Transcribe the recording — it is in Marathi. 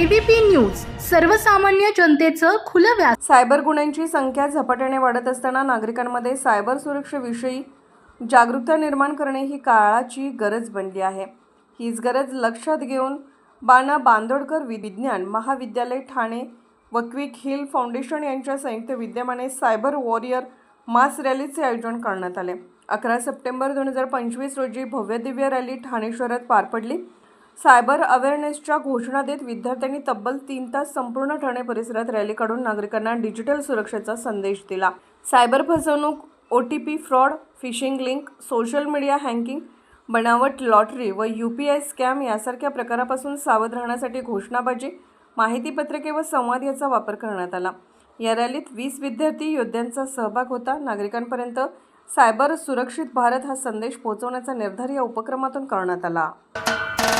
एबीपी न्यूज सर्वसामान्य जनतेचं खुलं व्यास. सायबर गुन्ह्यांची संख्या झपाट्याने वाढत असताना नागरिकांमध्ये सायबर सुरक्षेविषयी जागरूकता निर्माण करणे ही काळाची गरज बनली आहे. हीच गरज लक्षात घेऊन बाणा बांदोडकर विज्ञान महाविद्यालय ठाणे व क्विक हिल फाउंडेशन यांच्या संयुक्त विद्यमाने सायबर वॉरियर मास रॅलीचे आयोजन करण्यात आले. अकरा सप्टेंबर दोन हजार पंचवीस रोजी भव्यदिव्य रॅली ठाणे शहरात पार पडली. सायबर अवेअरनेसच्या घोषणा देत विद्यार्थ्यांनी तब्बल तीन तास संपूर्ण ठाणे परिसरात रॅली काढून नागरिकांना डिजिटल सुरक्षेचा संदेश दिला. सायबर फसवणूक O T P fraud phishing link social media hacking बनावट लॉटरी व यू पी आय स्कॅम यासारख्या प्रकारापासून सावध राहण्यासाठी घोषणाबाजी माहितीपत्रके व संवाद याचा वापर करण्यात आला. या रॅलीत वीस विद्यार्थी योद्ध्यांचा सहभाग होता. नागरिकांपर्यंत सायबर सुरक्षित भारत हा संदेश पोहोचवण्याचा निर्धार या उपक्रमातून करण्यात आला.